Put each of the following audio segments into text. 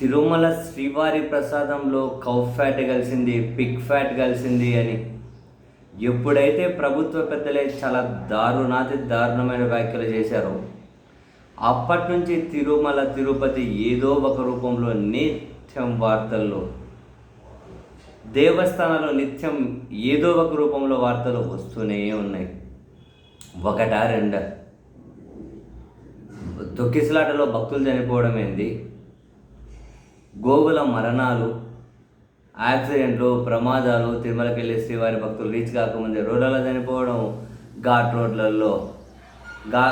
తిరుమల శ్రీవారి ప్రసాదంలో cow fat కలిసింది పిక్ ఫ్యాట్ కలిసింది అని. ఎప్పుడైతే ప్రభుత్వ పెద్దలే చాలా దారుణాతి దారుణమైన వ్యాఖ్యలు చేశారో అప్పటి నుంచి తిరుమల తిరుపతి ఏదో ఒక రూపంలో నిత్యం వార్తల్లో దేవస్థానాల్లో నిత్యం ఏదో ఒక రూపంలో వార్తలు వస్తూనే ఉన్నాయి. ఒకటా రెండా? తొక్కిసలాటలో భక్తులు చనిపోవడం ఏంది? గోవుల మరణాలు యాక్సిడెంట్లు ప్రమాదాలు తిరుమలకి వెళ్ళి శ్రీవారి భక్తులు రీచ్ కాకముందే రోడ్లలో చనిపోవడం ఘాట్ రోడ్లలో ఘా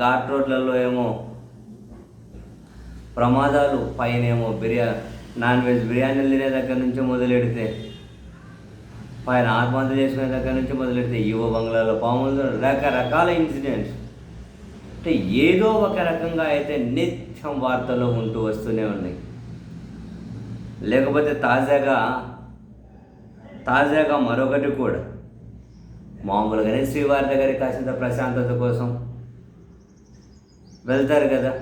ఘాట్ రోడ్లలో ఏమో ప్రమాదాలు పైన ఏమో బిర్యా నాన్ వెజ్ బిర్యానీలు తినే దగ్గర నుంచి మొదలెడితే పైన ఆత్మహత్య చేసుకునే దగ్గర నుంచి మొదలెడితే యువ బంగ్లాలో పాములు రకరకాల ఇన్సిడెంట్స్ అంటే ఏదో ఒక రకంగా అయితే నిత్యం వార్తలు ఉంటూ వస్తూనే ఉన్నాయి. లేకపోతే తాజాగా తాజాగా మరొకటి కూడా. మామూలుగానే శ్రీవారి దగ్గరికి కాసింత ప్రశాంతత కోసం వెళ్తారు కదా.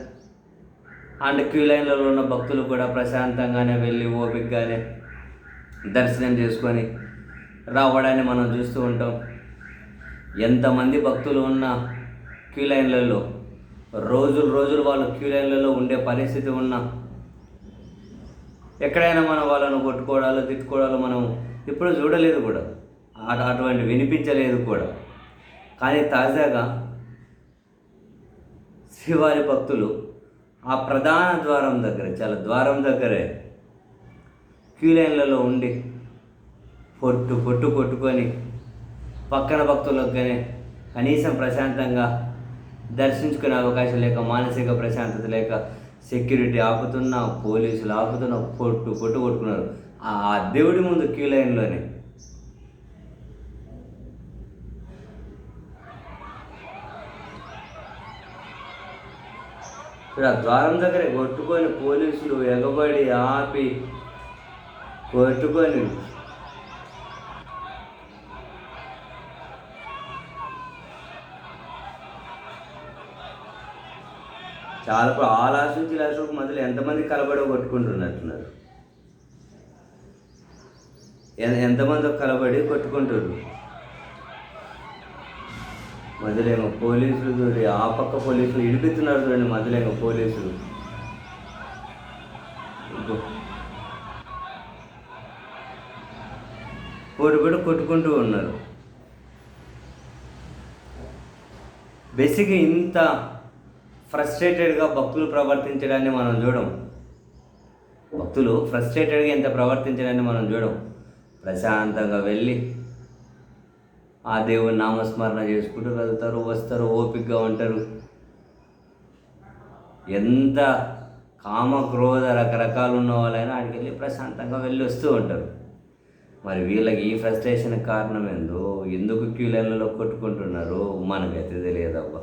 అండ్ క్యూ లైన్లలో ఉన్న భక్తులు కూడా ప్రశాంతంగానే వెళ్ళి ఓపికగానే దర్శనం చేసుకొని రావడాన్ని మనం చూస్తూ ఉంటాం. ఎంతమంది భక్తులు ఉన్న క్యూ లైన్లలో రోజులు రోజులు వాళ్ళు క్యూ లైన్లలో ఉండే పరిస్థితి ఉన్నా ఎక్కడైనా మనం వాళ్ళను కొట్టుకోవడాలు తిట్టుకోవడాలు మనం ఇప్పుడు చూడలేదు కూడా. అటు- అటువంటి వినిపించలేదు కూడా. కానీ తాజాగా శ్రీవారి భక్తులు ఆ ప్రధాన ద్వారం దగ్గర చాలా ద్వారం దగ్గరే క్యూ లైన్లలో ఉండి పొట్టు పొట్టు కొట్టుకొని పక్కన భక్తులకి కనీసం ప్రశాంతంగా దర్శించుకునే అవకాశం లేక మానసిక ప్రశాంతత లేక సెక్యూరిటీ ఆపుతున్నా పోలీసులు ఆపుతున్నా కొట్టు కొట్టు కొట్టుకున్నారు. ఆ దేవుడి ముందు క్యూ లైన్లోనే. ఇక్కడ ద్వారం దగ్గర కొట్టుకొని పోలీసులు ఎగబడి ఆపి కొట్టుకొని చాలా ఆ లాస్ట్ నుంచి లాస్ట్ వరకు మధ్యలో ఎంతమంది కలబడి కొట్టుకుంటున్నట్టున్నారు. ఎంతమంది కలబడి కొట్టుకుంటారు మధ్యలో ఏమో పోలీసులు చూడండి ఆ పక్క పోలీసులు ఇడిపిస్తున్నారు చూడండి మధ్యలో ఏమో పోలీసులు. ఇదిగో. పోటీ కొట్టుకుంటూ ఉన్నారు. బేసిక్గా ఇంత ఫ్రస్ట్రేటెడ్గా భక్తులు ప్రవర్తించడాన్ని మనం చూడం. భక్తులు ఫ్రస్ట్రేటెడ్గా ఎంత ప్రవర్తించడాన్ని మనం చూడం. ప్రశాంతంగా వెళ్ళి ఆ దేవుని నామస్మరణ చేసుకుంటూ వెళ్తారు వస్తారు ఓపికగా ఉంటారు. ఎంత కామ క్రోధ రకరకాలు ఉన్న వాళ్ళైనా ఆడికి వెళ్ళి ప్రశాంతంగా వెళ్ళి వస్తూ ఉంటారు. మరి వీళ్ళకి ఈ ఫ్రస్ట్రేషన్ కారణం ఏందో ఎందుకు క్యూ లైన్లలో కొట్టుకుంటున్నారు మనకైతే తెలియదబ్బా.